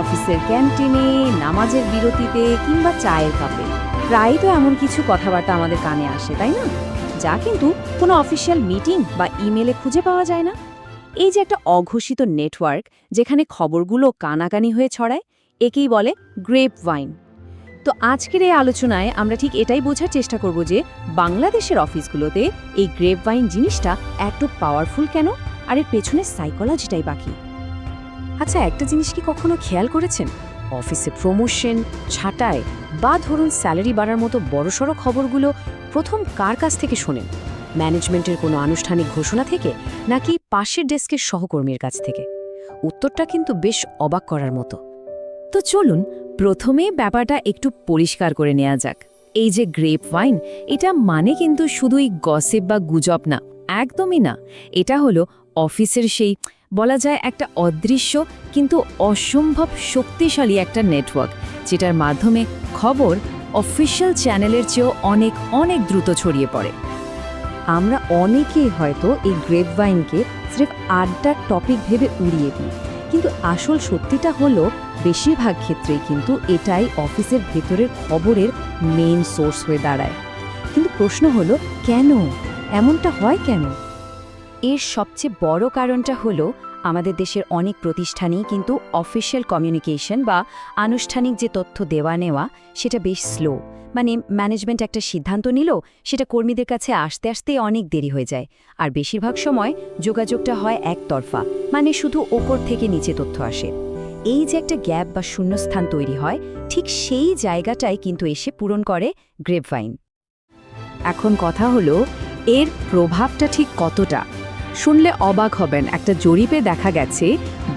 অফিসের ক্যান্টিনে, নামাজের বিরতিতে কিংবা চায়ের কাপে। প্রায়ই তো এমন কিছু কথাবার্তা আমাদের কানে আসে, তাই না? যা কিন্তু কোনো অফিসিয়াল মিটিং বা ইমেলে খুঁজে পাওয়া যায় না। এই যে একটা অঘোষিত নেটওয়ার্ক, যেখানে খবরগুলো কানাকানি হয়ে ছড়ায়, একেই বলে গ্রেপ ওয়াইন। তো আজকের এই আলোচনায় আমরা ঠিক এটাই বোঝার চেষ্টা করব যে বাংলাদেশের অফিসগুলোতে এই গ্রেপ ওয়াইন জিনিসটা এত পাওয়ারফুল কেন? আর এর পেছনে সাইকোলজিটাই বাকি আচ্ছা একটা জিনিস কি কখনো খেয়াল করেছেন? অফিসে প্রমোশন ছাঁটায় বা ধরুন স্যালারি বাড়ার মতো বড়সড় খবরগুলো প্রথম কার কাছ থেকে শোনেন? ম্যানেজমেন্টের কোনো আনুষ্ঠানিক ঘোষণা থেকে নাকি পাশের ডেস্কের সহকর্মীর কাছ থেকে? উত্তরটা কিন্তু বেশ অবাক করার মতো। তো চলুন, প্রথমে ব্যাপারটা একটু পরিষ্কার করে নেওয়া যাক। এই যে গ্রেপ ওয়াইন, এটা মানে কিন্তু শুধুই গসিপ বা গুজব না, একদমই না। এটা হলো অফিসের সেই, বলা যায় একটা অদৃশ্য কিন্তু অসম্ভব শক্তিশালী একটা নেটওয়ার্ক যেটার মাধ্যমে খবর অফিসিয়াল চ্যানেলের চেয়েও অনেক অনেক দ্রুত ছড়িয়ে পড়ে। আমরা অনেকেই হয়তো এই গ্রেপ ওয়াইনকে স্রেফ আড্ডার টপিক ভেবে উড়িয়ে দিই, কিন্তু আসল সত্যিটা হলো বেশিরভাগ ক্ষেত্রেই কিন্তু এটাই অফিসের ভেতরের খবরের মেইন সোর্স হয়ে দাঁড়ায়। কিন্তু প্রশ্ন হলো, কেন? এমনটা হয় কেন? এর সবচেয়ে বড় কারণটা হলো আমাদের দেশের অনেক প্রতিষ্ঠানই কিন্তু অফিসিয়াল কমিউনিকেশন বা আনুষ্ঠানিক যে তথ্য দেওয়া নেওয়া, সেটা বেশ স্লো মানে ম্যানেজমেন্ট একটা সিদ্ধান্ত নিল, সেটা কর্মীদের কাছে আসতে আসতে অনেক দেরি হয়ে যায়। আর বেশিরভাগ সময় যোগাযোগটা হয় একতরফা মানে শুধু ওপর থেকে নিচে তথ্য আসে। এই যে একটা গ্যাপ বা শূন্যস্থান তৈরি হয়, ঠিক সেই জায়গাটাই কিন্তু এসে পূরণ করে গ্রেপভাইন এখন কথা হলো, এর প্রভাবটা ঠিক কতটা? শুনলে অবাক হবেন। একটা জরিপে দেখা গেছে,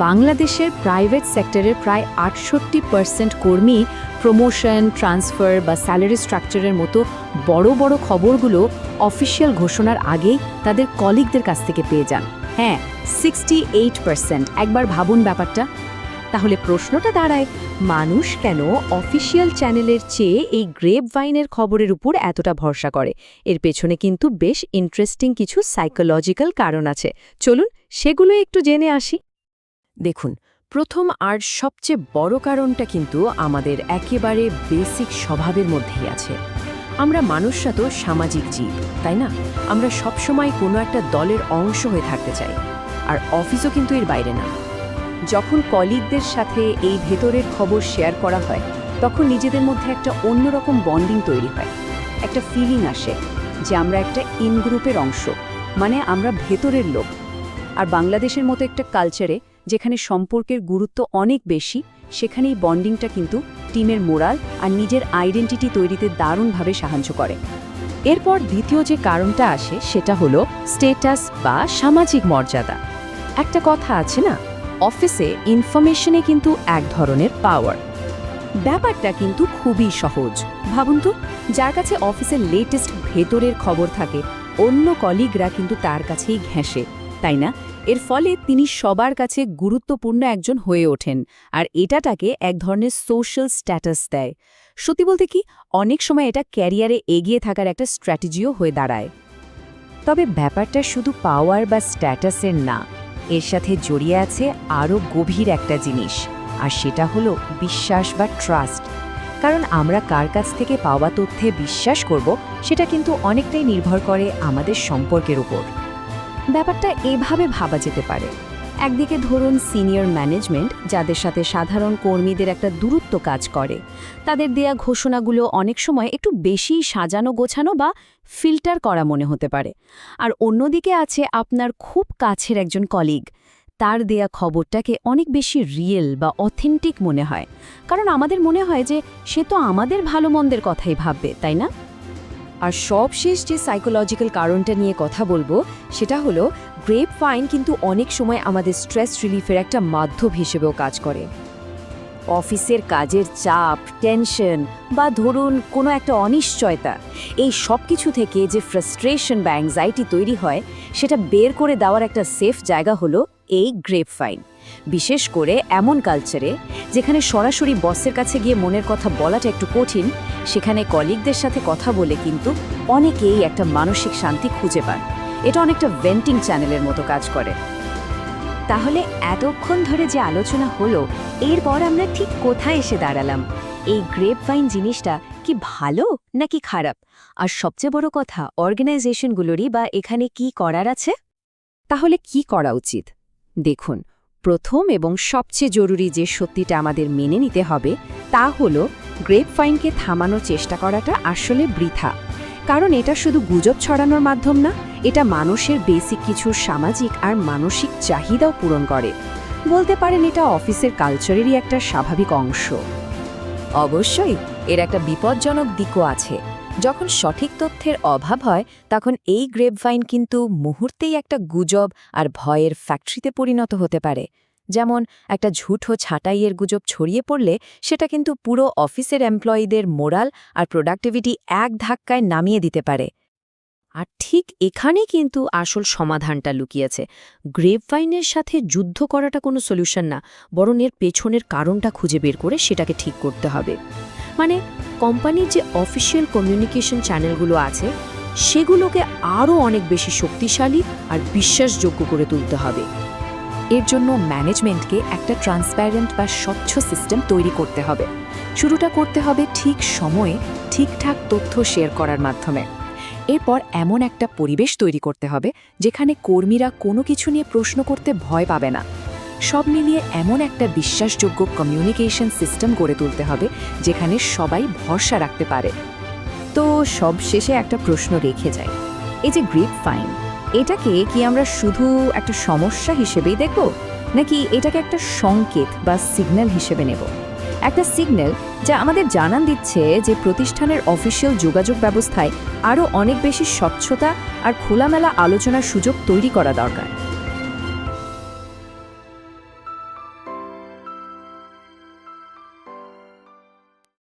বাংলাদেশের প্রাইভেট সেক্টরের প্রায় আটষট্টি পার্সেন্ট কর্মী প্রমোশন ট্রান্সফার বা স্যালারি স্ট্রাকচারের মতো বড় বড় খবরগুলো অফিসিয়াল ঘোষণার আগেই তাদের কলিগদের কাছ থেকে পেয়ে যান। হ্যাঁ সিক্সটি এইট পার্সেন্ট একবার ভাবুন ব্যাপারটা। তাহলে প্রশ্নটা দাঁড়ায়, মানুষ কেন অফিসিয়াল চ্যানেলের চেয়ে এই গ্রেপ ভাইনের খবরের উপর এতটা ভরসা করে? এর পেছনে কিন্তু বেশ ইন্টারেস্টিং কিছু সাইকোলজিক্যাল কারণ আছে। চলুন সেগুলো একটু জেনে আসি। দেখুন, প্রথম আর সবচেয়ে বড় কারণটা কিন্তু আমাদের একেবারে বেসিক স্বভাবের মধ্যেই আছে। আমরা মানুষরা তো সামাজিক জীব, তাই না? আমরা সবসময় কোনো একটা দলের অংশ হয়ে থাকতে চাই। আর অফিসও কিন্তু এর বাইরে না। যখন কলিগদের সাথে এই ভেতরের খবর শেয়ার করা হয়, তখন নিজেদের মধ্যে একটা অন্যরকম বন্ডিং তৈরি হয়। একটা ফিলিং আসে যে আমরা একটা ইন গ্রুপের অংশ মানে আমরা ভেতরের লোক। আর বাংলাদেশের মতো একটা কালচারে যেখানে সম্পর্কের গুরুত্ব অনেক বেশি সেখানে এই বন্ডিংটা কিন্তু টিমের মোরাল আর নিজের আইডেন্টিটি তৈরিতে দারুণভাবে সাহায্য করে। এরপর দ্বিতীয় যে কারণটা আসে, সেটা হলো স্টেটাস বা সামাজিক মর্যাদা। একটা কথা আছে না অফিসে ইনফরমেশনে কিন্তু এক ধরনের পাওয়ার ব্যাপারটা কিন্তু খুবই সহজ। ভাবুন তো, যার কাছে অফিসের লেটেস্ট ভেতরের খবর থাকে, অন্য কলিগরা কিন্তু তার কাছেই ঘেঁষে, তাই না? এর ফলে তিনি সবার কাছে গুরুত্বপূর্ণ একজন হয়ে ওঠেন, আর এটাটাকে এক ধরনের সোশ্যাল স্ট্যাটাস দেয়। সত্যি বলতে কি, অনেক সময় এটা ক্যারিয়ারে এগিয়ে থাকার একটা স্ট্র্যাটেজিও হয়ে দাঁড়ায়। তবে ব্যাপারটা শুধু পাওয়ার বা স্ট্যাটাসের না এর সাথে জড়িয়ে আছে আরও গভীর একটা জিনিস, আর সেটা হলো বিশ্বাস বা ট্রাস্ট কারণ আমরা কার কাছ থেকে পাওয়া তথ্যে বিশ্বাস করব, সেটা কিন্তু অনেকটাই নির্ভর করে আমাদের সম্পর্কের উপর। ব্যাপারটা এভাবে ভাবা যেতে পারে। একদিকে ধরুন সিনিয়র ম্যানেজমেন্ট, যাদের সাথে সাধারণ কর্মীদের একটা দূরত্ব কাজ করে। তাদের দেয়া ঘোষণাগুলো অনেক সময় একটু বেশি সাজানো গোছানো বা ফিল্টার করা মনে হতে পারে। আর অন্যদিকে আছে আপনার খুব কাছের একজন কলিগ। তার দেয়া খবরটাকে অনেক বেশি রিয়েল বা অথেন্টিক মনে হয়। কারণ আমাদের মনে হয় যে সে তো আমাদের ভালো মন্দের কথাই ভাববে, তাই না? আর সবশেষ যে সাইকোলজিক্যাল কারণটা নিয়ে কথা বলব, সেটা হলো গ্রেপ ফাইন কিন্তু অনেক সময় আমাদের স্ট্রেস রিলিফের একটা মাধ্যম হিসেবেও কাজ করে। অফিসের কাজের চাপ, টেনশন বা ধরুন কোনো একটা অনিশ্চয়তা, এই সব কিছু থেকে যে ফ্রাস্ট্রেশন বা অ্যাংজাইটি তৈরি হয়, সেটা বের করে দেওয়ার একটা সেফ জায়গা হলো এই গ্রেপ ফাইন। বিশেষ করে এমন কালচারে যেখানে সরাসরি বসের কাছে গিয়ে মনের কথা বলাটা একটু কঠিন, সেখানে কলিগদের সাথে কথা বলে কিন্তু অনেকেই একটা মানসিক শান্তি খুঁজে পান। এটা অনেকটা ভেন্টিং চ্যানেলের মতো কাজ করে। তাহলে এতক্ষণ ধরে যে আলোচনা হলো, এরপর আমরা ঠিক কোথায় এসে দাঁড়ালাম? এই গ্রেপ ভাইন জিনিসটা কি ভালো নাকি খারাপ? আর সবচেয়ে বড় কথা অর্গানাইজেশনগুলোরই বা এখানে কি করার আছে? তাহলে কি করা উচিত? দেখুন, প্রথম এবং সবচেয়ে জরুরি যে সত্যিটা আমাদের মেনে নিতে হবে, তা হল গ্রেপ ফাইনকে থামানোর চেষ্টা করাটা আসলে বৃথা। কারণ এটা শুধু গুজব ছড়ানোর মাধ্যম না এটা মানুষের বেসিক কিছু সামাজিক আর মানসিক চাহিদাও পূরণ করে। বলতে পারেন এটা অফিসের কালচারেরই একটা স্বাভাবিক অংশ। অবশ্যই, এর একটা বিপজ্জনক দিকও আছে। যখন সঠিক তথ্যের অভাব হয়, তখন এই গ্রেপভাইন কিন্তু মুহূর্তেই একটা গুজব আর ভয়ের ফ্যাক্টরিতে পরিণত হতে পারে। যেমন, একটা ঝুঠো ছাঁটাইয়ের গুজব ছড়িয়ে পড়লে সেটা কিন্তু পুরো অফিসের এমপ্লয়ীদের মোরাল আর প্রোডাক্টিভিটি এক ধাক্কায় নামিয়ে দিতে পারে। আর ঠিক এখানে কিন্তু আসল সমাধানটা লুকিয়েছে। গ্রেপভাইনের সাথে যুদ্ধ করাটা কোনো সলিউশন না, বরং এর পেছনের কারণটা খুঁজে বের করে সেটাকে ঠিক করতে হবে। মানে কোম্পানির যে অফিসিয়াল কমিউনিকেশন চ্যানেলগুলো আছে, সেগুলোকে আরও অনেক বেশি শক্তিশালী আর বিশ্বাসযোগ্য করে তুলতে হবে। এর জন্য ম্যানেজমেন্টকে একটা ট্রান্সপ্যারেন্ট বা স্বচ্ছ সিস্টেম তৈরি করতে হবে। শুরুটা করতে হবে ঠিক সময়ে ঠিকঠাক তথ্য শেয়ার করার মাধ্যমে। এরপর এমন একটা পরিবেশ তৈরি করতে হবে যেখানে কর্মীরা কোনো কিছু নিয়ে প্রশ্ন করতে ভয় পাবে না। সব মিলিয়ে এমন একটা বিশ্বাসযোগ্য কমিউনিকেশন সিস্টেম গড়ে তুলতে হবে যেখানে সবাই ভরসা রাখতে পারে। তো সব শেষে একটা প্রশ্ন রেখে যায় এই যে গ্রিপ ফাইন এটাকে কি আমরা শুধু একটা সমস্যা হিসেবেই দেখব? নাকি এটাকে একটা সংকেত বা সিগন্যাল হিসেবে নেব? একটা সিগন্যাল যা আমাদের জানান দিচ্ছে যে প্রতিষ্ঠানের অফিসিয়াল যোগাযোগ ব্যবস্থায় আরও অনেক বেশি স্বচ্ছতা আর খোলামেলা আলোচনার সুযোগ তৈরি করা দরকার।